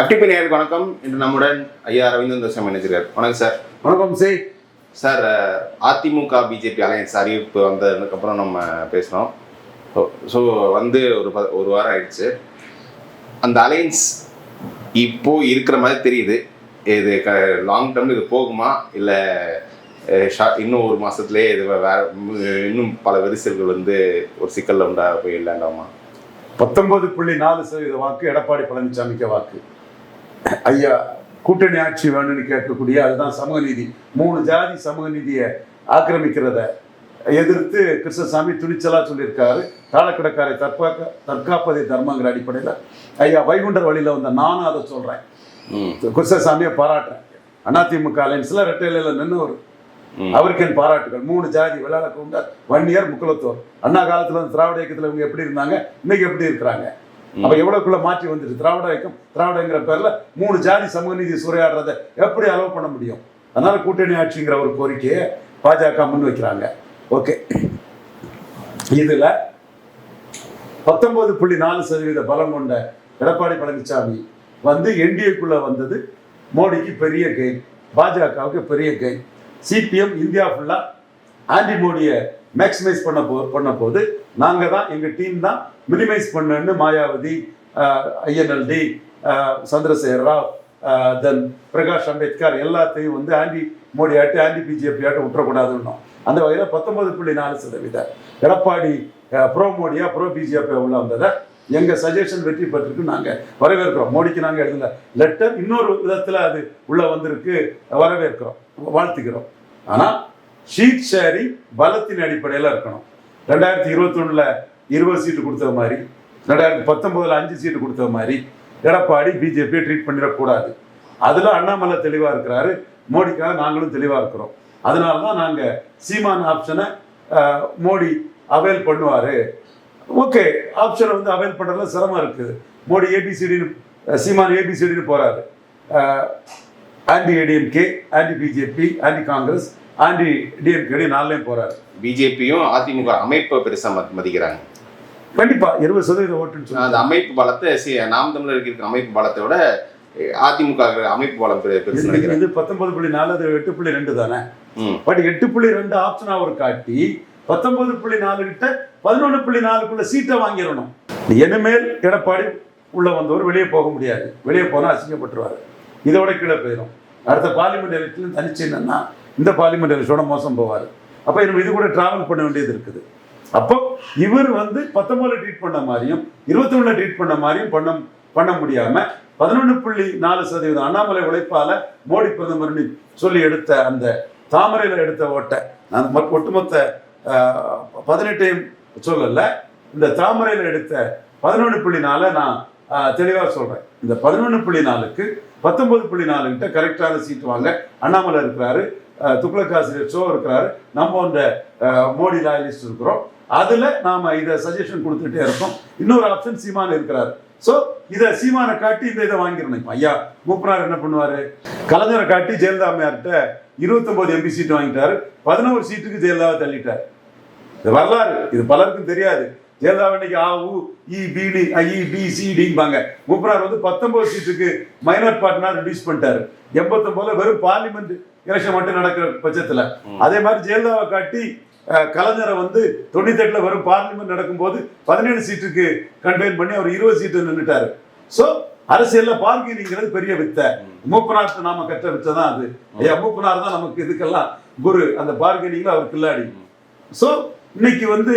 FTP நேருக்கு வணக்கம். இன்று நம்முடன் ஐயா ரவீந்திர சாமி நினைச்சிருக்கார் வணக்கம் சார். வணக்கம் செய் சார் அதிமுக பிஜேபி அலையன்ஸ் அறிவிப்பு வந்ததுக்கப்புறம் நம்ம பேசுகிறோம் ஸோ வந்து ஒரு ப ஒரு வாரம் ஆயிடுச்சு. அந்த அலையன்ஸ் இப்போ இருக்கிற மாதிரி தெரியுது. இது க லாங் டேர்ம் இது போகுமா? இல்லை இன்னும் ஒரு மாதத்துலேயே இது வேற இன்னும் பல விரிசல்கள் வந்து ஒரு சிக்கலில் உண்டா போய் இல்லாண்டாமா பத்தொன்பது புள்ளி நாலு சதவீத வாக்கு எடப்பாடி பழனிசாமிக்கு வாக்கு. ஐயா கூட்டணி ஆட்சி வேணும்னு கேட்கக்கூடிய அதுதான் சமூக நீதி. மூணு ஜாதி சமூக நீதியை ஆக்கிரமிக்கிறத எதிர்த்து கிருஷ்ணசாமி துணிச்சலா சொல்லியிருக்காரு. தாளக்கிடக்காரை தற்காக்க தற்காப்பதை தர்மங்கிற அடிப்படையில். ஐயா வைகுண்டர் வழியில் வந்த நானும் அதை சொல்கிறேன் ம். கிருஷ்ணசாமியை பாராட்டுறேன். அதிமுக அலைன்ஸில் ரெட்டையில நின்று ம். அவருக்கு என் பாராட்டுகள். மூணு ஜாதி விளையாட கவுண்டர் வன்னியர் முக்குலத்தோர் அண்ணா காலத்துல திராவிட இயக்கத்துல இவங்க எப்படி இருந்தாங்க? இன்னைக்கு எப்படி இருக்கிறாங்க? அப்ப எவ்வளவுக்குள்ள மாற்றி வந்துட்டு திராவிட இயக்கம் திராவிடங்கிற பேர்ல மூணு ஜாதி சமூக நீதி சூறையாடுறதை எப்படி அலோவ் பண்ண முடியும்? அதனால கூட்டணி ஆட்சிங்கிற ஒரு கோரிக்கையை பாஜக முன் வைக்கிறாங்க. ஓகே இதுல பத்தொன்பது புள்ளி நாலு சதவீத பலம் கொண்ட எடப்பாடி பழனிசாமி வந்து என்டிஏக்குள்ள வந்தது. மோடிக்கு பெரிய கெயின் பாஜகவுக்கு பெரிய கெயின் சிபிஎம் இந்தியா ஃபுல்லா ஆன்டி மோடியை மேக்ஸிமைஸ் பண்ண போ பண்ண போது நாங்கள் தான் எங்கள் டீம் தான் மினிமைஸ் பண்ணுன்னு மாயாவதி ஐஎன்எல்டி சந்திரசேகர் ராவ் தென் பிரகாஷ் அம்பேத்கர் எல்லாத்தையும் வந்து ஆண்டி மோடி ஆட்டு ஆண்டி பிஜேபி ஆட்டு விட்டுறக்கூடாதுன்னோம். அந்த வகையில் பத்தொன்பது புள்ளி நாலு சதவீத எடப்பாடி ப்ரோ மோடியா ப்ரோ பிஜேபி உள்ள வந்ததை எங்கள் சஜஷன் வெற்றி பெற்றிருக்கு நாங்கள் வரவேற்கிறோம். மோடிக்கு நாங்கள் எழுதல லெட்டர் இன்னொரு விதத்தில் அது உள்ளே வந்திருக்கு. வரவேற்கிறோம். வாழ்த்துக்கிறோம் ஆனால் ஷீட் ஷேரிங் பலத்தின் அடிப்படையில் இருக்கணும். ரெண்டாயிரத்தி இருபத்தொன்னில் இருபது சீட்டு கொடுத்த மாதிரி ரெண்டாயிரத்தி பத்தொம்போதில் அஞ்சு சீட்டு கொடுத்த மாதிரி எடப்பாடி பிஜேபியை ட்ரீட் பண்ணிடக்கூடாது. அதில் அண்ணாமலை தெளிவாக இருக்கிறாரு மோடிக்காக நாங்களும் தெளிவாக இருக்கிறோம். அதனால தான் நாங்கள் சீமான் ஆப்ஷனை மோடி அவைல் பண்ணுவார். ஓகே ஆப்ஷனை வந்து அவைல் பண்ணுறதுல சிரமம் இருக்குது. மோடி ஏபிசிடின்னு சீமான் ஏபிசிடின்னு போகிறாரு anti ADMK anti BJP anti Congress anti டிஎம்கேடி நாலுலேயும் போகிறாரு பிஜேபியும் அதிமுக அமைப்பை பெருசாக மதி- மதிக்கிறாங்க. கண்டிப்பா இருபது சதவீத ஓட்டுன்னு அந்த சொல்லுவாங்க அமைப்பு பலத்தை நாம் தமிழருக்கு இருக்கிற அமைப்பு பலத்தை விட அதிமுக அமைப்பு பலம் இது பத்தொன்பது புள்ளி நாலு அது எட்டு புள்ளி ரெண்டு தானே? பட் எட்டு புள்ளி ரெண்டு ஆப்ஷன் அவர் காட்டி பத்தொன்பது புள்ளி நாலு கிட்ட பதினொன்று புள்ளி நாலுக்குள்ள சீட்டை வாங்கிடணும். இனிமேல் எடப்பாடி உள்ள வந்தவர் வெளியே போக முடியாது. வெளியே போனால் அசிங்கப்பட்டுருவாரு. இதோட கீழே போயிடும் அடுத்த பார்லிமெண்ட் எலெக்ஷன் தனிச்சு என்னன்னா இந்த பார்லிமெண்ட் எலெக்ஷனோட மோசம் போவார். அப்போ இன்னும் இது கூட டிராவல் பண்ண வேண்டியது இருக்குது. அப்போ இவர் வந்து பத்தொன்பதுல ட்ரீட் பண்ண மாதிரியும் இருபத்தி ஒண்ணுல ட்ரீட் பண்ண மாதிரியும் பண்ண பண்ண முடியாம பதினொன்று புள்ளி நாலு சதவீதம் அண்ணாமலை உழைப்பால மோடி பிரதமர்னு சொல்லி எடுத்த அந்த தாமரையில் எடுத்த ஓட்டை. நான் ஒட்டுமொத்த பதினெட்டையும் சொல்லல. இந்த தாமரையில் எடுத்த பதினொன்று புள்ளி நாலை நான் தெளிவாக சொல்கிறேன் இந்த பதினொன்று புள்ளி நாலுக்கு பத்தொன்பது புள்ளி நாலு கிட்ட கரெக்டான சீட் வாங்க அண்ணாமலை இருக்கிறாரு. துக்ளக் ஆசிரியர் ஷோ இருக்கிறாரு. நம்ம இந்த மோடி லாயலிஸ்ட் இருக்கிறோம். அதில் நாம் இதை சஜஷன் கொடுத்துட்டே இருக்கோம். இன்னொரு ஆப்ஷன் சீமான் இருக்கிறாரு. ஸோ இதை சீமானை காட்டி இந்த இதை வாங்கிடணும் இப்ப ஐயா மூப்பனார் என்ன பண்ணுவார்? கலைஞரை காட்டி ஜெயலலிதா அம்மையார்கிட்ட இருபத்தொம்போது எம்பி சீட் வாங்கிட்டாரு. பதினோரு சீட்டுக்கு ஜெயலலிதாவை தள்ளிட்டார். இது வரலாறு. இது பலருக்கும் தெரியாது. ஜெயலலிதா இன்னைக்கு ஆ உ இ பிடி ஐ பி சி டிம்பாங்க மூப்பனார் வந்து பத்தொன்பது சீட்டுக்கு மைனர் பார்ட்னர் ரிடியூஸ் பண்ணிட்டாரு. எண்பத்தொன்பதுல வெறும் பார்லிமெண்ட் எலெக்ஷன் மட்டும் நடக்கிற பட்சத்துல. அதே மாதிரி ஜெயலலிதாவை காட்டி கலைஞரை வந்து தொண்ணூத்தெட்டுல வெறும் பார்லிமெண்ட் நடக்கும்போது பதினேழு சீட்டுக்கு கம்பெயின் பண்ணி அவர் இருபது சீட்டு நின்றுட்டாரு ஸோ அரசியல்ல பார்க்கிங்கிறது பெரிய வித்தை. மூப்பனார்ட்ட நாம கற்ற வித்தை தான் அது. ஐயா மூப்பனார் தான் நமக்கு இதுக்கெல்லாம் குரு. அந்த பார்கெனிங்ல அவர் கில்லாடி ஸோ இன்னைக்கு வந்து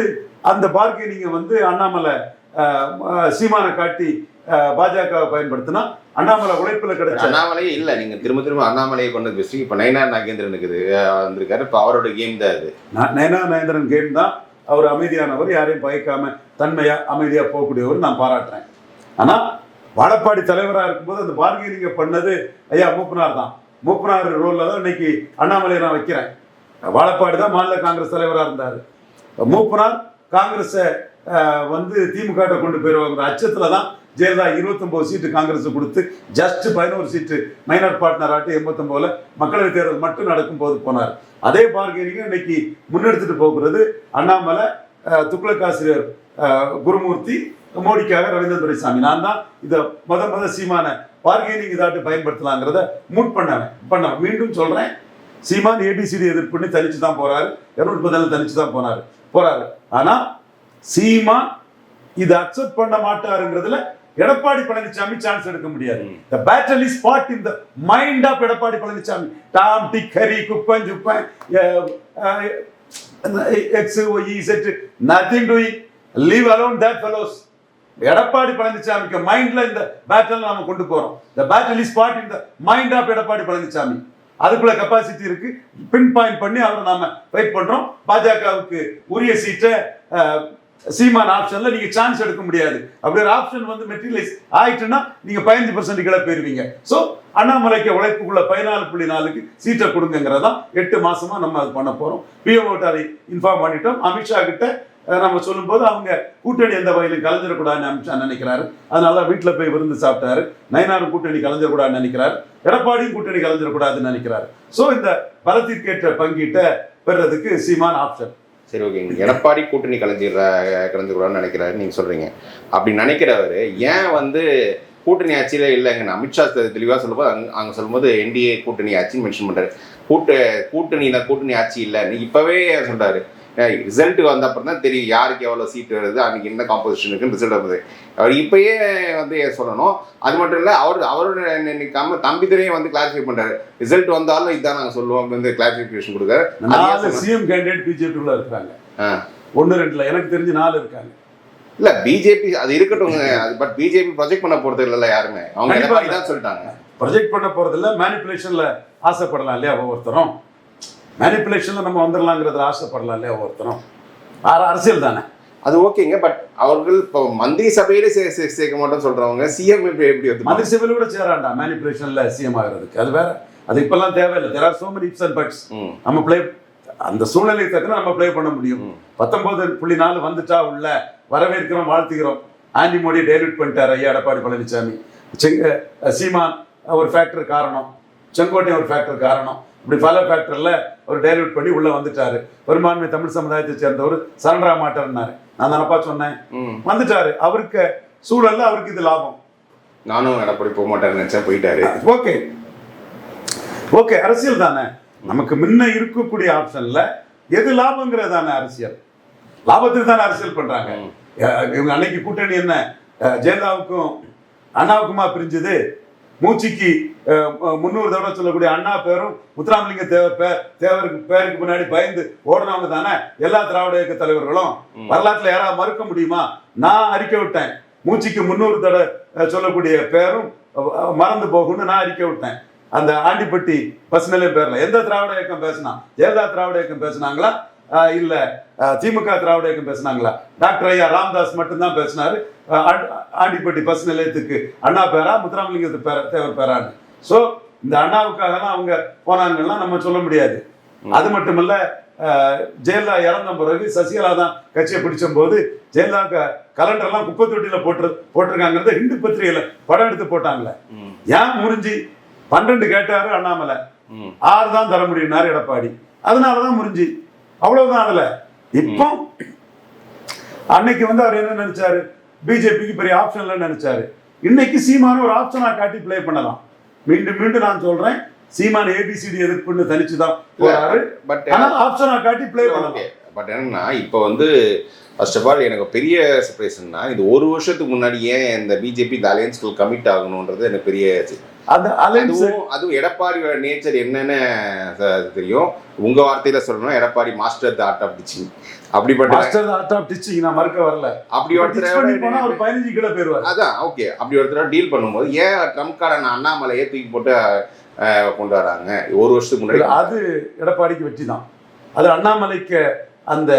அந்த பார்கெனிங்கை வந்து அண்ணாமலை சீமானை காட்டி பாஜக பயன்படுத்தினா அண்ணாமலை உழைப்புல கிடைச்ச அண்ணாமலையே இல்ல நீங்க திரும்ப திரும்ப அண்ணாமலையை கொண்டு பேசி இப்ப நயனார் நாகேந்திரன் இருக்குது வந்திருக்காரு. இப்ப அவரோட கேம் தான் அது நயனா நயந்திரன் கேம் தான். அவர் அமைதியானவர் யாரையும் பயக்காம தன்மையா அமைதியா போகக்கூடியவர் நான் பாராட்டுறேன். ஆனா வாழப்பாடி தலைவரா இருக்கும்போது அந்த பார்கெனிங்கை பண்ணது ஐயா மூப்பனார் தான். மூப்பனார் ரோல்ல தான் இன்னைக்கு அண்ணாமலையை நான் வைக்கிறேன். வாழப்பாடி தான் மாநில காங்கிரஸ் தலைவரா இருந்தார். மூப்பினால் காங்கிரஸை வந்து திமுக கொண்டு போயிருவாங்க. அச்சத்துல தான் ஜெயலலிதா இருபத்தொன்பது சீட்டு காங்கிரஸ் கொடுத்து ஜஸ்ட் பதினோரு சீட்டு மைனார் பார்ட்னர் ஆட்டு எண்பத்தொன்பதுல மக்களவைத் தேர்தல் மட்டும் நடக்கும் போது போனார். அதே பார்கெனிங்க இன்னைக்கு முன்னெடுத்துட்டு போகிறது அண்ணாமலை துக்ளக் ஆசிரியர் குருமூர்த்தி மோடிக்காக ரவீந்திர துரைசாமி. நான் தான் இதை மத மத சீமான பார்கெனிங் இதாட்டு பயன்படுத்தலாங்கிறத மூட் பண்ணேன் பண்ண மீண்டும் சொல்றேன். சீமான் ஏபிசிடி எதிர்ப்புன்னு தனிச்சு தான் போறாரு. இரநூத்தி பதினாலு தனிச்சு தான் போனாரு. போறாரு. ஆனா சீமான் இதை அக்செப்ட் பண்ண மாட்டாருங்கிறதுல எடப்பாடி பழனிசாமி சான்ஸ் எடுக்க முடியாது. The battle is spot in the mind of Edappadi Palaniswami. Tom Dick Harry Kuppan Suppan X Y said nothing doing leave alone that fellows Edappadi பழனிசாமிக்கு மைண்ட்ல இந்த பேட்டில் நாம கொண்டு போறோம். The battle is spot in the mind of Edappadi Palaniswami. அதுக்குள்ள capacity இருக்கு. Pin point பண்ணி அவரை நாம வெயிட் பண்றோம். பாஜகவுக்கு உரிய சீட்டை சீமான் ஆப்ஷன்ல நீங்க சான்ஸ் எடுக்க முடியாது. அப்படி ஒரு ஆப்ஷன் வந்து மெட்டீரியலைஸ் ஆயிட்டுன்னா நீங்க பதினஞ்சு பர்சன்ட் கீழே போயிருவீங்க. ஸோ அண்ணாமலைக்கு உழைப்புக்குள்ள பதினாலு புள்ளி நாலுக்கு சீட்டை கொடுங்கிறதா எட்டு மாசமா நம்ம அது பண்ண போறோம். பிஓ அதை இன்ஃபார்ம் பண்ணிட்டோம். அமித்ஷா கிட்ட நம்ம சொல்லும்போது அவங்க கூட்டணி எந்த வகையிலும் கலைஞ்சிடக்கூடாதுன்னு அமித்ஷா நினைக்கிறாரு. அதனால வீட்டில் போய் விருந்து சாப்பிட்டாரு. நயனாரும் கூட்டணி கலைஞ்சிடக்கூடாதுன்னு நினைக்கிறார். எடப்பாடியும் கூட்டணி கலைஞ்சிடக்கூடாதுன்னு நினைக்கிறார். ஸோ இந்த பலத்திற்கேற்ற பங்கீட்டை பெறுறதுக்கு சீமான் ஆப்ஷன் சரி ஓகேங்க எடப்பாடி கூட்டணி கலைஞ்சிடுற கலைஞ்சிக்கூடாதுன்னு நினைக்கிறாரு. நீங்க சொல்றீங்க. அப்படி நினைக்கிறவர் ஏன் வந்து கூட்டணி ஆட்சியில இல்லைங்க அமித்ஷா தெளிவாக சொல்லும்போது அங்க அங்க சொல்லும்போது என்டிஏ கூட்டணி ஆட்சின்னு மென்ஷன் பண்றாரு. கூட்ட கூட்டணியில கூட்டணி ஆட்சி இல்லைன்னு இப்போவே இப்பவே சொல்றாரு. ரிசல்ட் வந்த அப்புறம் தான் தெரியும் யாருக்கு எவ்வளோ சீட் வருது அன்னைக்கு என்ன காம்போசிஷன் இருக்குன்னு ரிசல்ட் வருது. அவர் இப்பயே வந்து சொல்லணும். அது மட்டும் இல்லை அவர் அவரோட நினைக்காம தம்பிதுரையும் வந்து கிளாரிஃபை பண்றாரு. ரிசல்ட் வந்தாலும் இதான் நாங்கள் சொல்லுவோம் வந்து கிளாரிஃபிகேஷன் சொன்ன- சிஎம் கேண்டிடேட் பிஜேபிக்குள்ள இருக்கிறாங்க. ஆ. ஒன்று ரெண்டுல. எனக்கு தெரிஞ்சு நாலு இருக்காங்க. இல்ல பிஜேபி அது இருக்கட்டும்ங்க அது பட் பிஜேபி ப்ரொஜெக்ட் பண்ண போறது இல்லைல்ல யாருமே. அவங்க இல்ல. தான் சொல்லிட்டாங்க. ப்ரொஜெக்ட் பண்ண போறதில்ல மேனிப்புலேஷன்ல ஆசைப்படலாம் இல்லையா ஒவ்வொருத்தரும்? மேனிப்புலேஷன்ல நம்ம வந்துடலாங்கிறதுல ஆசைப்படலாம் இல்லையா ஒவ்வொருத்தரும். அர- அரசியல் தானே? அது ஓகேங்க பட் அவர்கள் இப்போ மந்திரி சபையிலே சே சேர்க்க மாட்டோம் சொல்றவங்க சிஎம் எப்படி எப்படி வந்து மந்திரி சபையில கூட சேராண்டா மேனிப்புலேஷன்ல சிஎம் ஆகிறதுக்கு. அது வேற அது இப்பெல்லாம் தேவையில்லை. There are so many ifs and buts நம்ம ப்ளே அந்த சூழ்நிலைக்கு தக்கன நம்ம ப்ளே பண்ண முடியும். பத்தொன்பது புள்ளி நாலு வந்துட்டா உள்ள வரவேற்கிறோம் வாழ்த்துகிறோம். ஆண்டி மோடி டைல்யூட் பண்ணிட்டார் ஐயா எடப்பாடி பழனிசாமி. செங்க சீமான் ஒரு ஃபேக்டர் காரணம். செங்கோட்டை ஒரு ஃபேக்டர் காரணம். இப்படி பல ஃபேக்டர்ல அவர் டைல்யூட் பண்ணி உள்ள வந்துட்டாரு. பெரும்பான்மை தமிழ் சமுதாயத்தை சேர்ந்தவர் சரண்டரா மாட்டார்னாரு நான் தானப்பா சொன்னேன். வந்துட்டாரு. அவருக்கு சூழல்ல அவருக்கு இது லாபம். நானும் எடப்பாடி போக மாட்டேன்னு நினைச்சேன் போயிட்டாரு. ஓகே. ஓகே அரசியல் தானே. நமக்கு முன்ன இருக்கக்கூடிய ஆப்ஷன்ல எது லாபங்கிறது தானே அரசியல். லாபத்துக்கு தானே அரசியல் பண்றாங்க. இவங்க அன்னைக்கு கூட்டணி என்ன? ஜெயலலிதாவுக்கும் அண்ணாவுக்குமா பிரிஞ்சது. மூச்சிக்கு முந்நூறு தடவை சொல்லக்கூடிய அண்ணா பேரும் முத்துராமலிங்க தேவர் பேர் தேவருக்கு பேருக்கு முன்னாடி பயந்து ஓடுனவங்க தானே? எல்லா திராவிட இயக்க தலைவர்களும். வரலாற்றுல யாராவது மறுக்க முடியுமா? நான் அறிக்கை விட்டேன். மூச்சிக்கு முந்நூறு தடவை சொல்லக்கூடிய பேரும் மறந்து போகும்னு நான் அறிக்கை விட்டேன். அந்த ஆண்டிப்பட்டி பஸ் நிலையம் பேர்ல எந்த திராவிட இயக்கம் பேசினா? ஜெயலலிதா திராவிட இயக்கம் பேசினாங்களா? இல்ல. திமுக திராவிட இயக்கம் பேசினாங்களா? டாக்டர் ஐயா ராமதாஸ் மட்டும்தான் பேசினாரு. ஆண்டிப்பட்டி பஸ் நிலையத்துக்கு அண்ணா பேரா முத்துராமலிங்கத்து பேர தேவர் பேரான்னு. ஸோ இந்த அண்ணாவுக்காகலாம் அவங்க போனாங்கன்னா நம்ம சொல்ல முடியாது. அது மட்டுமல்ல ஜெயலலிதா இறந்த பிறகு சசிகலா தான் கட்சியை பிடிச்ச போது ஜெயலலிதா கலண்டர்லாம் குப்பை தொட்டியில போட்டு போட்டிருக்காங்கிறத ஹிந்து பத்திரிகையில படம் எடுத்து போட்டாங்களே. ஏன் முறிஞ்சி? பன்னெண்டு கேட்டாரு அண்ணாமலை. ஆறு தான் தர முடியும்னாரு எடப்பாடி. அதனாலதான் முறிஞ்சி. அவ்வளவுதான் அதுல. இப்போ அன்னைக்கு வந்து அவர் என்ன நினைச்சாரு? பிஜேபிக்கு பெரிய ஆப்ஷன் இல்லைன்னு நினைச்சாரு. இன்னைக்கு சீமான ஒரு ஆப்ஷனா காட்டி ப்ளே பண்ணலாம். மீண்டும் மீண்டும் நான் சொல்றேன். சீமான் ஏபிசிடி எதிர்ப்புன்னு தனிச்சுதான் போறாரு. பட் ஆனா ஆப்ஷனா காட்டி ப்ளே பண்ணலாம். பட் என்னன்னா இப்போ வந்து ஃபர்ஸ்ட் ஆஃப் ஆல் எனக்கு பெரிய சர்ப்ரைஸ்னா இது ஒரு வருஷத்துக்கு முன்னாடி ஏன் இந்த பிஜேபி இந்த அலையன்ஸ்க்கு கமிட் ஆகணுன்றது எனக்கு பெரிய. அந்த அலைன்ஸ் அதுவும் எடப்பாடியோட நேச்சர் என்னன்னு தெரியும். உங்க வார்த்தையில சொல்லணும் Edappadi master the art of ditching அப்படிப்பட்ட மாஸ்டர் ஆர்ட் ஆஃப் டீச்சிங் நான் மறுக்க வரல. அப்படி ஒருத்தர் ஒரு பதினஞ்சு கிலோ போயிருவாரு. அதான் ஓகே அப்படி ஒருத்தர் டீல் பண்ணும்போது ஏன் ட்ரம்ப் அண்ணாமலையை தூக்கி போட்டு கொண்டு வராங்க? ஒரு வருஷத்துக்கு முன்னாடி அது எடப்பாடிக்கு வெற்றி தான். அது அண்ணாமலைக்கு அந்த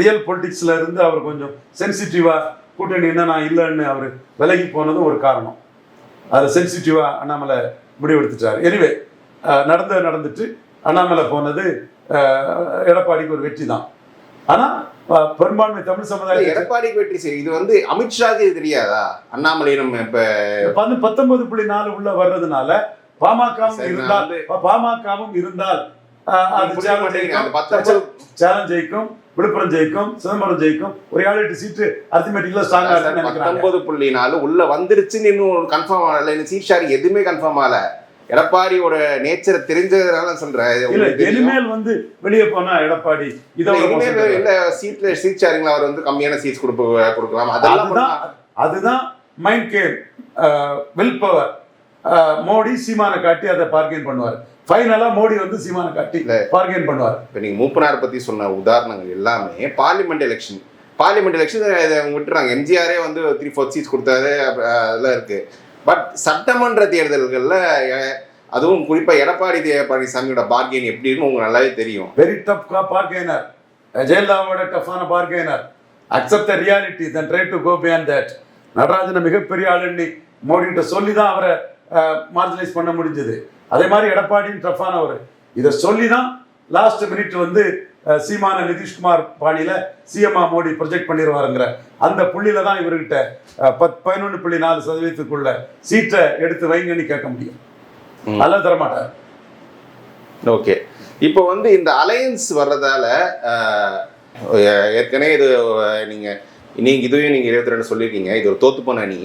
ரியல் பொலிட்டிக்ஸ்ல இருந்து அவர் கொஞ்சம் சென்சிட்டிவா கூட்டணி என்ன நான் இல்லைன்னு அவர் விலகி போனதும் ஒரு காரணம். அது சென்சிட்டிவா அண்ணாமலை முடிவெடுத்துட்டார் எனிவே நடந்து நடந்துட்டு அண்ணாமலை போனது எடப்பாடிக்கு ஒரு வெற்றி தான். ஆனா அஹ், பெரும்பான்மை தமிழ் சமுதாய எடப்பாடிக்கு வெற்றி செய்யும் இது வந்து அமித்ஷாக்கு தெரியாதா? அண்ணாமலை நம்ம இப்ப வந்து பத்தொன்பது புள்ளி நாலு உள்ள வர்றதுனால பாமகவும் இருந்தால் பாமகவும் இருந்தால் சேலஞ்ச் ஜெயிக்கும். விழுப்புரம் ஜெயிக்கும் சிதம்பரம் ஜெயிக்கும் ஒரு ஏழு எட்டு சீட்டு அரித்மெட்டிக்ல ஸ்ட்ராங்கா பத்தொன்பது புள்ளி நாலு உள்ள வந்துருச்சுன்னு இன்னும் கன்ஃபார்ம் ஆகல. இன்னும் சீட் ஷேரிங் எதுவுமே கன்ஃபார்ம் ஆகல. எடப்பாடியோட நேச்சரை தெரிஞ்சதுனால சொல்றேன். இனிமேல் வந்து வெளியே போனா எடப்பாடி இனிமேல். இல்ல சீட்ல சீட் ஷேரிங்ல அவர் வந்து கம்மியான சீட்ஸ் கொடுக்க கொடுக்கலாம். அதெல்லாம் அதுதான் mind game will power Modi சீமானை காட்டி அதை பார்கெயின் பண்ணுவார். ஃபைனலா மோடி வந்து சீமானை காட்டி. பார்கெயின் பண்ணுவார். இப்போ நீங்கள் மூப்பனார் பற்றி சொன்ன உதாரணங்கள் எல்லாமே பார்லிமெண்ட் எலெக்ஷன் பார்லிமெண்ட் எலெக்ஷன் இதை விட்டுறாங்க. எம்ஜிஆரே வந்து த்ரீ ஃபோர் சீட்ஸ் கொடுத்தாரு. அதெல்லாம் இருக்கு. பட் சட்டமன்ற தேர்தல்களில் அதுவும் குறிப்பாக எடப்பாடி பழனிசாமியோட பார்கெயின் எப்படின்னு உங்களுக்கு நல்லாவே தெரியும். வெரி டஃப் பார்கெய்னர் ஜெயலலிதாவோட டஃப்பான bargainer accept the reality then try to go beyond that நடராஜனை மிகப்பெரிய ஆளுன்னு மோடி கிட்ட சொல்லி தான் அவரை மார்ஜினைஸ் பண்ண முடிஞ்சது. அதே மாதிரி எடப்பாடியும் டஃப்பானவர் இதை சொல்லி தான் லாஸ்ட் மினிட் வந்து சீமான நிதிஷ்குமார் பாணியில சிஎம்ஆ மோடி ப்ரொஜெக்ட் பண்ணிடுவாருங்கிற அந்த புள்ளியில தான் இவர்கிட்ட பத் பதினொன்று புள்ளி நாலு சதவீதத்துக்குள்ள சீட்டை எடுத்து வைங்கன்னு கேட்க முடியும். அதெல்லாம் தரமாட்டார். ஓகே. இப்போ வந்து இந்த அலையன்ஸ் வர்றதால ஏற்கனவே இது நீங்கள் நீங்கள் இதுவே நீங்கள் இருபத்தி ரெண்டு சொல்லியிருக்கீங்க. இது ஒரு தோத்துப்போன அணி.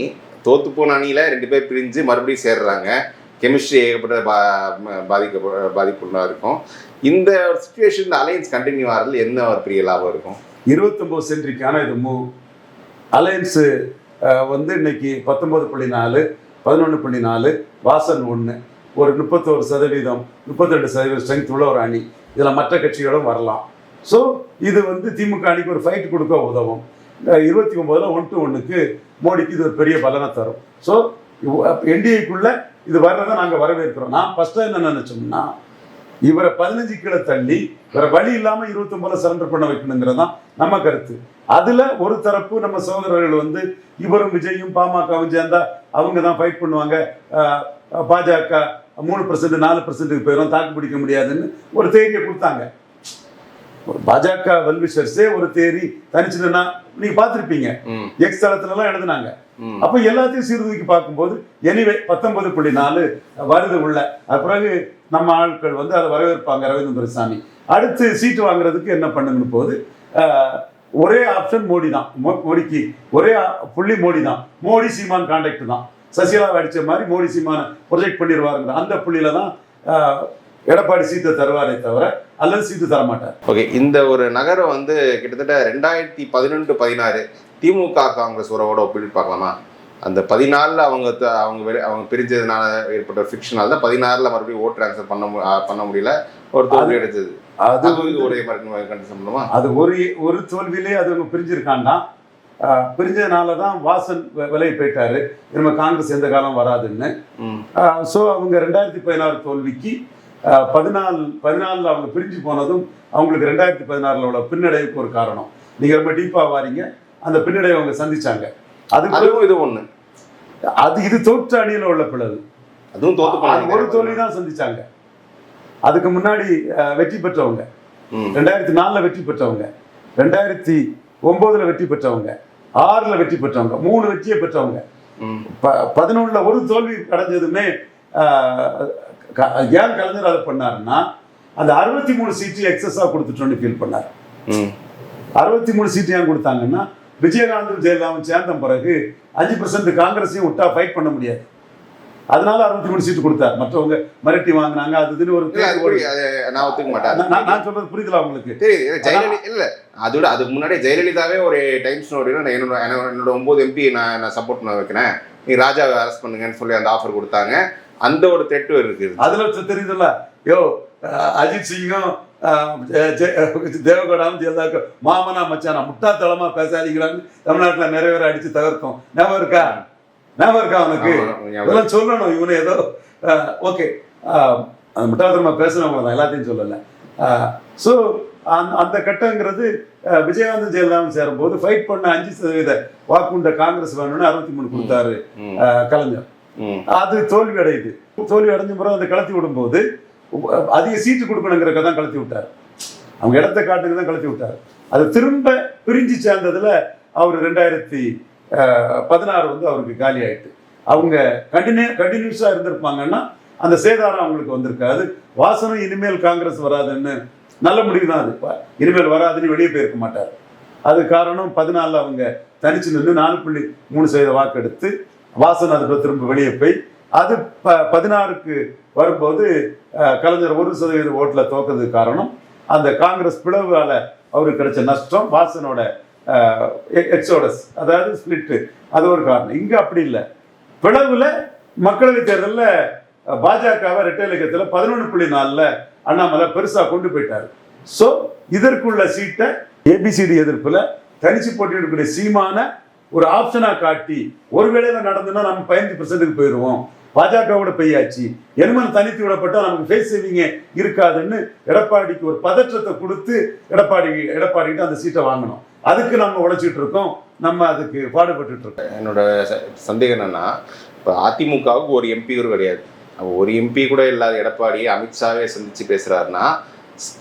தோத்துப்போன அணியில் ரெண்டு பேர் பிரிஞ்சு மறுபடியும் சேர்றாங்க. கெமிஸ்ட்ரி ஏகப்பட்ட பா பாதிக்க பாதிப்புள்ளதாக இருக்கும். இந்த சுச்சுவேஷன் இந்த அலையன்ஸ் கண்டினியூ ஆகிறதுல என்ன ஒரு பெரிய லாபம் இருக்கும்? இருபத்தொம்போது சென்ட்ரிக்கான இது மூவ் அலையன்ஸு வந்து இன்னைக்கு பத்தொம்பது புள்ளி நாலு பதினொன்று புள்ளி நாலு வாசன் ஒன்று ஒரு முப்பத்தோரு சதவீதம் முப்பத்தெண்டு சதவீதம் ஸ்ட்ரென்த் உள்ள ஒரு அணி. இதில் மற்ற கட்சிகளும் வரலாம். ஸோ இது வந்து திமுக அணிக்கு ஒரு ஃபைட் கொடுக்க உதவும். இருபத்தி ஒம்போதில் ஒன் டு ஒன்றுக்கு மோடிக்கு இது ஒரு பெரிய பலனை தரும். ஸோ என்டிஏக்குள்ள இது வர்றதை நாங்கள் வரவேற்கிறோம். நான் ஃபஸ்ட்டு என்ன நினச்சோம்னா இவரை பதினஞ்சு கீழே தள்ளி வேற வழி இல்லாமல் இருபத்தொம்பதில் சரண்டர் பண்ண வைக்கணுங்கிறது தான் நம்ம கருத்து. அதில் ஒரு தரப்பு நம்ம சகோதரர்கள் வந்து இவரும் விஜயும் பாமகவும் சேர்ந்தா அவங்க தான் ஃபைட் பண்ணுவாங்க. பாஜக மூணு பர்சன்ட் நாலு பர்சன்ட்டுக்கு போயிடும் தாக்கு பிடிக்க முடியாதுன்னு ஒரு தேரியை கொடுத்தாங்க. பாஜக வெல்விஷர்ஸே ஒரு தேரி தனிச்சுதுன்னா நீங்க பார்த்துருப்பீங்க. ம். எக்ஸ் தளத்துலலாம் எழுதுனாங்க. ம். அப்போ எல்லாத்தையும் சீர்தூக்கி பார்க்கும்போது எனிவே பத்தொன்பது புள்ளி நாலு வருது உள்ள. அது பிறகு நம்ம ஆட்கள் வந்து அதை வரவேற்பாங்க ரவீந்திர துரைசாமி அடுத்து சீட்டு வாங்குறதுக்கு என்ன பண்ணுங்கன்னு போது ஒரே ஆப்ஷன் மோடி தான். மோடிக்கு ஒரே புள்ளி மோடி தான். மோடி சீமான் கான்டாக்ட் தான். சசிகலாவை அடிச்ச மாதிரி மோடி சீமானை ப்ரொஜெக்ட் பண்ணிடுவாருங்கிற அந்த புள்ளியில தான் எடப்பாடி சீட்டை தருவாரே தவிர அல்லது சீட்டு தர மாட்டார் ஓகே இந்த ஒரு நகரம் வந்து கிட்டத்தட்ட ரெண்டாயிரத்தி பதினொன்று பதினாறு திமுக காங்கிரஸ் உறவோட ஒப்பிட்டு பார்க்கலாமா? அந்த பதினாலில் அவங்க அவங்க அவங்க பிரிஞ்சதுனால ஏற்பட்ட ஃபிக்ஷனால் தான் பதினாறில் மறுபடியும் ஓட் ட்ரான்ஸ்ஃபர் பண்ண பண்ண முடியல. ஒரு தோல்வி எடுத்தது அது ஒரே மாதிரி அது ஒரு ஒரு தோல்வியிலே அது ஆஹ் பிரிஞ்சதுனால தான் வாசன் விலகி போயிட்டாரு. இனிமே காங்கிரஸ் எந்த காலம் வராதுன்னு. ஸோ அவங்க ரெண்டாயிரத்தி பதினாறு தோல்விக்கு பதினாலு பதினாலில் அவங்க பிரிஞ்சு போனதும் அவங்களுக்கு ரெண்டாயிரத்தி பதினாறில் உள்ள பின்னடைவுக்கு ஒரு காரணம். நீங்கள் ரொம்ப டீப்பாக வாரீங்க. அந்த பின்னடைவை அவங்க சந்திச்சாங்க. அது அதுவும் இது ஒண்ணு. அது இது தோற்ற அணியில் உள்ள பிளவு. அதுவும் தோத்து ஒரு தோல்வி தான் சந்திச்சாங்க. அதுக்கு முன்னாடி வெற்றி பெற்றவங்க. ரெண்டாயிரத்தி நாலில் வெற்றி பெற்றவங்க. ரெண்டாயிரத்தி ஒம்போதுல வெற்றி பெற்றவங்க. ஆறில் வெற்றி பெற்றவங்க. மூணு வெற்றியை பெற்றவங்க. ம். ப பதினொன்றில் ஒரு தோல்வி அடைஞ்சதுமே ஏன் கலைஞர் அதை பண்ணாருன்னா அந்த அறுபத்தி மூணு சீட்டு எக்ஸஸாக கொடுத்துட்டோன்னு ஃபீல் பண்ணார். அறுபத்தி மூணு சீட்டு ஏன் கொடுத்தாங்கன்னா விஜயகாந்தும் ஜெயலலிதாவும் சேர்ந்த பிறகு அஞ்சு பர்சன்ட் காங்கிரஸையும் விட்டா ஃபைட் பண்ண இல்ல அதனால அறுபத்தி மூணு சீட்டு கொடுத்தார். மற்றவங்க மிரட்டி வாங்கினாங்க அது இதுன்னு ஒரு நான் ஒத்துக்க மாட்டேன். நான் நான் நான் சொல்றது புரியுதுல உங்களுக்கு? ஜெயலலிதா இல்ல. அதோட அதுக்கு முன்னாடி ஜெயலலிதாவே ஒரு டைம் ஸ்டோரி என்னோட என்னோட என்னோட ஒன்பது எம்பி நான் நான் சப்போர்ட் பண்ண வைக்கிறேன். நீ ராஜாவை அரெஸ்ட் பண்ணுங்கன்னு சொல்லி அந்த ஆஃபர் கொடுத்தாங்க. அந்த ஒரு த்ரெட்டும் இருக்குது அதுல தெரியுதுல்ல? யோ அஜித் சிங்கும் தேவகவுடாவும் ஜெயலலிதாவுக்கும் மாமனா மச்சானா முட்டாத்தளமா பேசாதீங்களான்னு தமிழ்நாட்டுல நிறைய பேர் அடிச்சு தகர்த்தோம். ஞாபகம் இருக்கா? ஞாபகம் இருக்கா அவனுக்கு. இதெல்லாம் சொல்லணும் இவனு ஏதோ ஓகே. அந்த முட்டாள்தனமா பேசுனவங்க தான் எல்லாத்தையும் சொல்லலை. ஸோ அந்த கட்டங்கிறது விஜயகாந்த் ஜெயலலிதாவும் சேரும்போது ஃபைட் பண்ண அஞ்சு சதவீத வாக்குண்ட காங்கிரஸ் வேணும்னு அறுபத்தி மூணு கொடுத்தாரு கலைஞர். அது தோல்வி அடையுது தோல்வி அடைஞ்ச பிறகு அதை கலத்தி விடும்போது அதிக சீட்டு கொடுக்கணுங்கிறக்க தான் கலத்தி விட்டார். அவங்க இடத்த காட்டுக்கு தான் கலத்தி விட்டார். அது திரும்ப பிரிஞ்சு சேர்ந்ததுல அவர் ரெண்டாயிரத்தி பதினாறு வந்து அவருக்கு காலி ஆயிட்டு அவங்க கண்டினியூ கண்டினியூஸாக இருந்திருப்பாங்கன்னா அந்த சேதாரம் அவங்களுக்கு வந்திருக்காது. வாசனும் இனிமேல் காங்கிரஸ் வராதுன்னு நல்ல முடிவு தான் அது. இனிமேல் வராதுன்னு வெளியே போயிருக்க மாட்டார். அது காரணம் பதினாலில் அவங்க தனிச்சு நின்று நாலு புள்ளி மூணு சதவீத வாக்கெடுத்து வாசன் அதுக்கு திரும்ப வெளியே போய் அது ப பதினாறுக்கு வரும்போது கலைஞர் ஒரு சதவீத ஓட்டில் தோக்கிறதுக்கு காரணம். அந்த காங்கிரஸ் பிளவால் அவருக்கு கிடைச்ச நஷ்டம் வாசனோட எக்ஸோடஸ் அதாவது ஸ்பிளிட்டு அது ஒரு காரணம். இங்கே அப்படி இல்லை. பிளவில் மக்களவைத் தேர்தலில் பாஜகவை ரெட்டை இலக்கத்தில் பதினொன்று புள்ளி நாலில் அண்ணாமலை பெருசாக கொண்டு போயிட்டார். ஸோ இதற்குள்ள சீட்டை ஏபிசிடி எதிர்ப்பில் தனிச்சு போட்டியிடக்கூடிய சீமான ஒரு ஆப்ஷனாக காட்டி ஒரு நடந்ததுன்னா நம்ம பதினஞ்சு பர்சன்ட்டுக்கு போயிடுவோம். பாஜகவோட பெய்யாச்சு எனுமன் தனித்து விடப்பட்டால் நமக்கு ஃபேஸ் சேவிங்க இருக்காதுன்னு எடப்பாடிக்கு ஒரு பதற்றத்தை கொடுத்து எடப்பாடி எடப்பாடிக்கிட்ட அந்த சீட்டை வாங்கணும். அதுக்கு நம்ம உழைச்சிட்டு இருக்கோம். நம்ம அதுக்கு பாடுபட்டு இருக்கோம். என்னோட ச- சந்தேகம் என்னன்னா இப்போ அதிமுகவுக்கு ஒரு எம்பி கூட கிடையாது. ஒரு எம்பி கூட இல்லாத எடப்பாடி அமித்ஷாவே சந்திச்சு பேசுறாருன்னா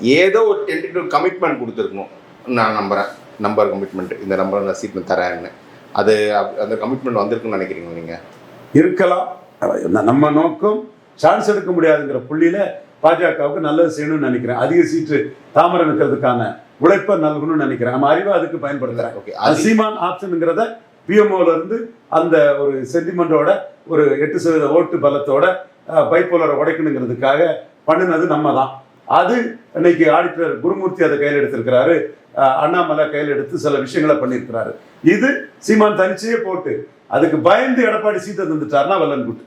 ஏதோ ஒரு டென்டேட்டிவ் கமிட்மெண்ட் கொடுத்துருக்கணும். நான் நம்புறேன். நம்பர் கமிட்மெண்ட் இந்த நம்பர் நான் சீட் தரேன்னு அது அந்த கமிட்மெண்ட் வந்திருக்குன்னு நினைக்கிறீங்க நீங்க? இருக்கலாம். நம்ம நோக்கம் சான்ஸ் எடுக்க முடியாதுங்கிற புள்ளியில பாஜகவுக்கு நல்லது செய்யணும்னு நினைக்கிறேன். அதிக சீட்டு தாமரை நிற்கிறதுக்கான உழைப்பை நல்கணும்னு நினைக்கிறேன். நம்ம அறிவை அதுக்கு பயன்படுத்துறேன். ஓகே அது சீமான் ஆப்ஷனுங்கிறத பிஎம்ஓல இருந்து அந்த ஒரு சென்டிமெண்டோட ஒரு எட்டு சதவீத ஓட்டு பலத்தோட பைப்போலரை உடைக்கணுங்கிறதுக்காக பண்ணினது நம்ம தான். அது இன்னைக்கு ஆடிட்டர் குருமூர்த்தி அதை கையில் எடுத்திருக்கிறாரு. அண்ணாமலை கையில் எடுத்து சில விஷயங்களை பண்ணியிருக்கிறாரு. இது சீமான் தனிச்சே போட்டு அதுக்கு பயந்து எடப்பாடி சீட்டை தந்துட்டாருன்னா வெள்ளன் குட்டு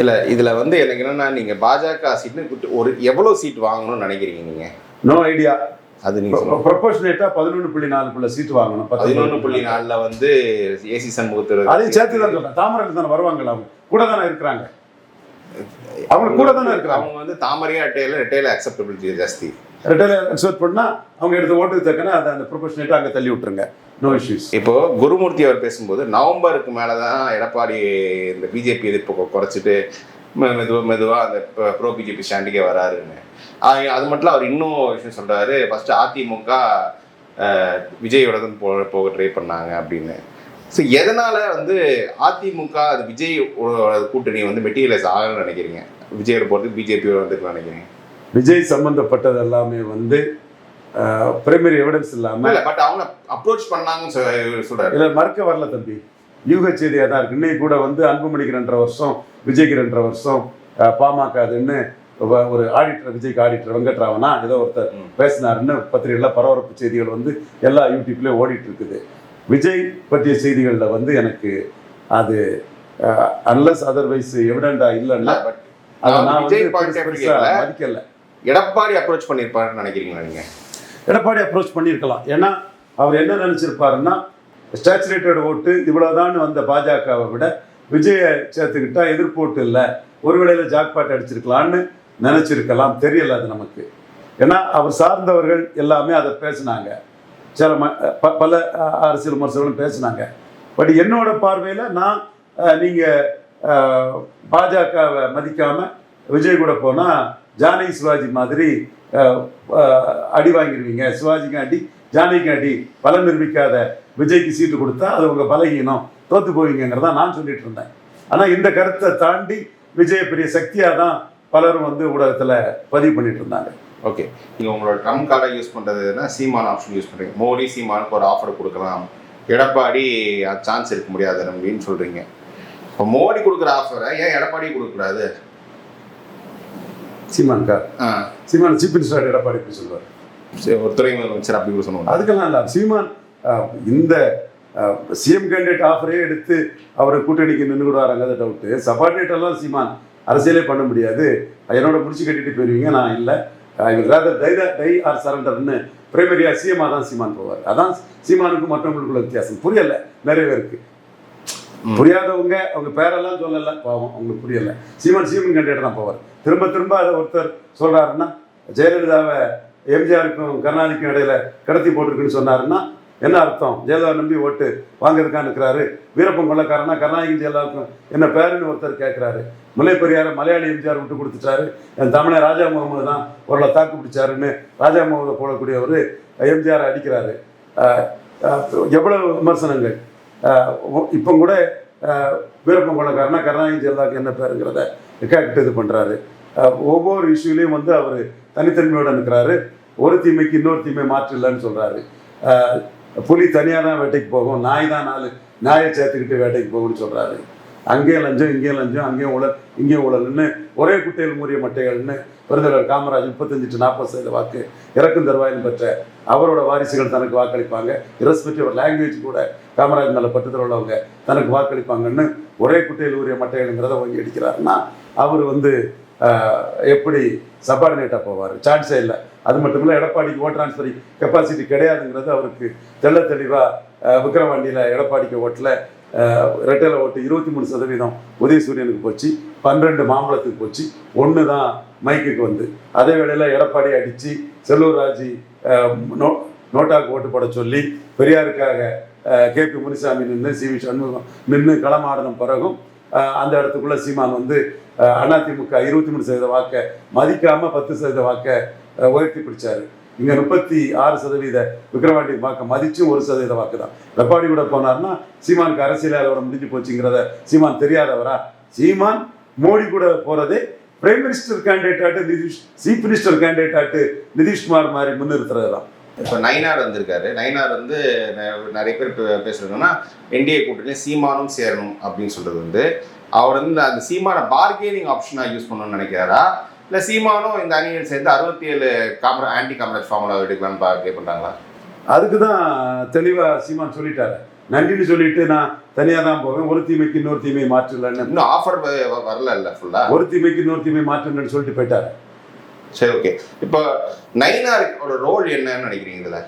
இல்ல இதுல வந்து எனக்கு என்னன்னா நீங்க பாஜக சீட்டு ஒரு எவ்வளவு சீட் வாங்கணும்னு நினைக்கிறீங்க நீங்க? நோ ஐடியா அது நீங்க சொல்லுங்க. ப்ரொபோஷனேட்டா பதினொன்று புள்ளி நாலுக்குள்ள சீட்டு வாங்கணும் பதினொன்று புள்ளி நாலுல வந்து ஏசி சண்முகத்தர் அதையும் சேர்த்து தான் சொல்றேன். தாமரை தானே வருவாங்களா அவங்க? கூட தானே இருக்கிறாங்க. அவங்க கூட தானே இருக்கிறாங்க. அவங்க வந்து தாமரையா ரெட்டையில ரெட்டையில அக்செப்டபிலிட்டி ஜாஸ்தி. ரிட்டைல் எக்ஸ்பெக்ட் பண்ணால் அவங்க எடுத்த ஓட்டுக்கு தக்கன அதை அந்த ப்ரொபோஷனேட்டா அங்கே தள்ளி விட்டுருங்க. நோ இஷ்யூஸ் இப்போ குருமூர்த்தி அவர் பேசும்போது நவம்பருக்கு மேலே தான் எடப்பாடி இந்த பிஜேபி எதிர்ப்பு குறைச்சிட்டு மெ- மெதுவாக அந்த ப்ரோ பிஜேபி ஸ்டாண்டுக்கே வராருன்னு. அது மட்டும் அவர் இன்னும் விஷயம் சொல்கிறாரு ஃபஸ்ட்டு அதிமுக விஜயோட தான் போ போக ட்ரை பண்ணாங்க அப்படின்னு. ஸோ எதனால் வந்து அதிமுக அது விஜய் கூட்டணி வந்து மெட்டீரியலைஸ் ஆகணும்னு நினைக்கிறீங்க? விஜயோட போகிறதுக்கு பிஜேபியோட வந்துருக்குன்னு நினைக்கிறீங்க? விஜய் சம்பந்தப்பட்டது எல்லாமே வந்து பிரைமரி எவிடன்ஸ் இல்லாம இல்ல பட் அவங்க அப்ரோச் பண்ணாங்கன்னு சொ- சொல்றாரு. இல்ல மறுக்க வரல தம்பி. யூக செய்தியா தான் இருக்கு. இன்னைக்கு கூட வந்து அன்புமணிக்கு ரெண்டரை வருஷம் விஜய்க்கு ரெண்டரை வருஷம் பாமக அதுன்னு ஒரு ஆடிட்டர் விஜய்க்கு ஆடிட்டர் வெங்கட்ராவனா ஏதோ ஒருத்தர். பேசினாருன்னு பத்திரிகையில் பரபரப்பு செய்திகள் வந்து எல்லா யூடியூப்லேயும் ஓடிட்டு இருக்குது விஜய் பற்றிய செய்திகளில் வந்து எனக்கு அது அன்லஸ் அதர்வைஸ் எவிடண்டா இல்லைன்னா பட் அதை நான் மதிக்கல. எடப்பாடி அப்ரோச் பண்ணியிருப்பாருன்னு நினைக்கிறீங்களா நீங்கள் எடப்பாடி அப்ரோச் பண்ணியிருக்கலாம். ஏன்னா அவர் என்ன நினச்சிருப்பாருன்னா ஸ்டாச்சுரேட்டட் ஓட்டு இவ்வளோதான்னு வந்த பாஜகவை விட விஜயை சேர்த்துக்கிட்டா எதிர்ப்போட்டு இல்லை. ஒருவேளையில ஜாக்பாட் அடிச்சிருக்கலான்னு நினச்சிருக்கலாம். தெரியல அது நமக்கு. ஏன்னா அவர் சார்ந்தவர்கள் எல்லாமே அதை பேசினாங்க. சில ம ப- பல அரசியல் விமர்சகர்களும் பேசினாங்க. பட் என்னோட பார்வையில் நான் நீங்கள் பாஜகவை மதிக்காமல் விஜய் கூட போனால் ஜானகி சிவாஜி மாதிரி அடி வாங்கிடுவீங்க சிவாஜிக்கு அடி ஜானகிக்கு அடி. பலம் நிரூபிக்காத விஜய்க்கு சீட்டு கொடுத்தா அது உங்கள் பலகீனம். தோற்று போவீங்கிறதா நான் சொல்லிட்டு இருந்தேன். ஆனால் இந்த கருத்தை தாண்டி விஜய பெரிய சக்தியாக தான் பலரும் வந்து ஊடகத்தில் பதிவு பண்ணிட்டு இருந்தாங்க. ஓகே. நீங்கள் உங்களோட ட்ரம் கார்டை யூஸ் பண்ணுறதுனா சீமான் ஆப்ஷன் யூஸ் பண்ணுறீங்க மோடி சீமானுக்கு ஒரு ஆஃபர் கொடுக்கலாம். எடப்பாடி சான்ஸ் இருக்க முடியாது அப்படின்னு சொல்கிறீங்க இப்போ மோடி கொடுக்குற ஆஃபரை ஏன் எடப்பாடி கொடுக்கக்கூடாது? Seeman car Seeman chief minister Edappadi இப்படி சொல்லுவார் ஒரு துறை முதலமைச்சர் அப்படி கூட சொல்லுவாங்க. அதுக்கெல்லாம் இல்லை சீமான் இந்த சிஎம் கேண்டிடேட் ஆஃபரே எடுத்து அவரை கூட்டணிக்கு நின்றுடுவாருங்கிறது டவுட்டு சபார்டினேட் எல்லாம் சீமான் அரசியலே பண்ண முடியாது. என்னோட முடிச்சு கட்டிட்டு போயிருவீங்க நான் இல்லை. I will rather die die or சரண்டர்னு பிரைமரியா சிஎம்மா தான் சீமான் போவார். அதான் சீமானுக்கும் மற்றவங்களுக்குள்ள வித்தியாசம். புரியல நிறைய பேருக்கு. புரியாதவங்க அவங்க பேரெல்லாம் சொல்லலை. பாவம் அவங்களுக்கு புரியலை. சீமன் சீமன் கேண்டிடேட் தான் போவார். திரும்ப திரும்ப அதை ஒருத்தர் சொல்கிறாருன்னா ஜெயலலிதாவை எம்ஜிஆருக்கும் கருணாநிதிக்கும் இடையில கடத்தி போட்டிருக்குன்னு சொன்னாருன்னா என்ன அர்த்தம்? ஜெயலலிதா நம்பி ஓட்டு வாங்குறதுக்காக இருக்கிறாரு வீரப்பன் கொள்ளக்காரனா கருணாநிதி ஜெயலலிதாவுக்கும் என்ன பேருன்னு ஒருத்தர் கேட்கிறாரு. முல்லை பெரியார் மலையாளி எம்ஜிஆர் விட்டு கொடுத்துட்டாரு. என் தமிழை ராஜா முகமது தான் ஒரு தாக்கு பிடிச்சாருன்னு ராஜா முகமது போடக்கூடியவர் எம்ஜிஆர் அடிக்கிறாரு. எவ்வளவு விமர்சனங்கள்? இப்போ கூட அஹ், வீரப்பன் கொள்ளக்காரனா கருணாநிதி ஜெயலலிதாவுக்கு என்ன பேருங்கிறத கேட்டு இது பண்ணுறாரு ஒவ்வொரு இஷ்யூலையும் வந்து அவர் தனித்தன்மையோடு இருக்கிறாரு ஒரு தீமைக்கு இன்னொரு தீமை மாற்று இல்லைன்னு புலி தனியாக தான் வேட்டைக்கு போகும் நாய் தான் நாலு நாயை சேர்த்துக்கிட்டு வேட்டைக்கு போகும்னு சொல்கிறாரு அங்கேயும் லஞ்சம் இங்கேயும் லஞ்சம் அங்கேயும் உழல் இங்கேயும் உழல்னு ஒரே குட்டையில் மூறிய மட்டைகள்னு பெருந்தலைவர் காமராஜ் முப்பத்தஞ்சு டு நாற்பது சதவீத வாக்கு இறக்கும் தருவாயில் பெற்ற அவரோட வாரிசுகள் தனக்கு வாக்களிப்பாங்க. இரஸ்பெக்டிவ் லாங்குவேஜ் கூட காமராஜ் மேலே பட்டத்தில் உள்ளவங்க தனக்கு வாக்களிப்பாங்கன்னு ஒரே குட்டையில் ஊறிய மட்டைகள்ங்கிறத வாங்கி அடிக்கிறாருன்னா அவர் வந்து எப்படி சபார்டினேட்டாக போவார்? சான்ஸே இல்லை. அது மட்டும் இல்லை எடப்பாடிக்கு ஓட் டிரான்ஸ்ஃபர் கெப்பாசிட்டி கிடையாதுங்கிறது அவருக்கு தெள்ள தெளிவாக விக்ரவாண்டியில் எடப்பாடிக்கு ஓட்டில் ரெட்டையில ஓட்டு இருபத்தி மூணு சதவீதம் உதயசூரியனுக்கு போச்சு பன்னிரெண்டு மாம்பழத்துக்கு போச்சு ஒன்று தான் மைக்குக்கு வந்து. அதே வேளையில் எடப்பாடி அடித்து செல்லூர் ராஜி நோ நோட்டாக்கு ஓட்டு போட சொல்லி பெரியாருக்காக கே பி முனிசாமி நின்று சி வி சண்முகம் நின்று களமாடின பிறகும் அந்த இடத்துக்குள்ளே சீமான் வந்து அதிமுக இருபத்தி மூணு சதவீத வாக்கை மதிக்காமல் பத்து சதவீத வாக்கை உயர்த்தி பிடிச்சாரு. இங்கே முப்பத்தி ஆறு சதவீத விக்ரவாண்டி வாக்கு மதிச்சும் ஒரு சதவீத வாக்கு தான் வெப்பாடி கூட போனார்னா சீமானுக்கு அரசியல் அவரை முடிஞ்சு போச்சுங்கிறத சீமான் தெரியாதவரா? சீமான் மோடி கூட போறதே பிரைம் மினிஸ்டர் கேண்டிடேட் ஆட்டு நிதிஷ் சீஃப் மினிஸ்டர் கேண்டிடேட் ஆட்டு நிதிஷ்குமார் மாதிரி முன்னிறுத்துறது தான் இப்போ நயினார் வந்திருக்காரு. நயினார் வந்து நிறைய பேர் பேசுறதுன்னா என்டிஏ கூட்டணி சீமானும் சேரணும் அப்படின்னு சொல்றது வந்து அவர் வந்து அந்த சீமான பார்கெனிங் ஆப்ஷனாக யூஸ் பண்ணணும்னு நினைக்கிறாரா? இல்லை சீமானும் இந்த அணியில் சேர்ந்து அறுபத்தி ஏழு காமரா ஆன்டி காமராஜ் ஃபார்முலா எடுக்கலாம்னு பார்க்க பண்ணுறாங்களா அதுக்கு தான் தெளிவா சீமான் சொல்லிட்டாரு. நன்றின்னு சொல்லிட்டு நான் தனியா தான் போவேன். ஒரு தீமைக்கு இன்னொரு தீமையை மாற்றலன்னு. இன்னும் ஆஃபர் வரல இல்லை ஃபுல்லாக ஒரு தீமைக்கு இன்னொரு தீமையை மாற்றலன்னு சொல்லிட்டு போயிட்டாரு. சரி ஓகே இப்போ நயினாரோட ரோல் என்னன்னு நினைக்கிறீங்க இதில்?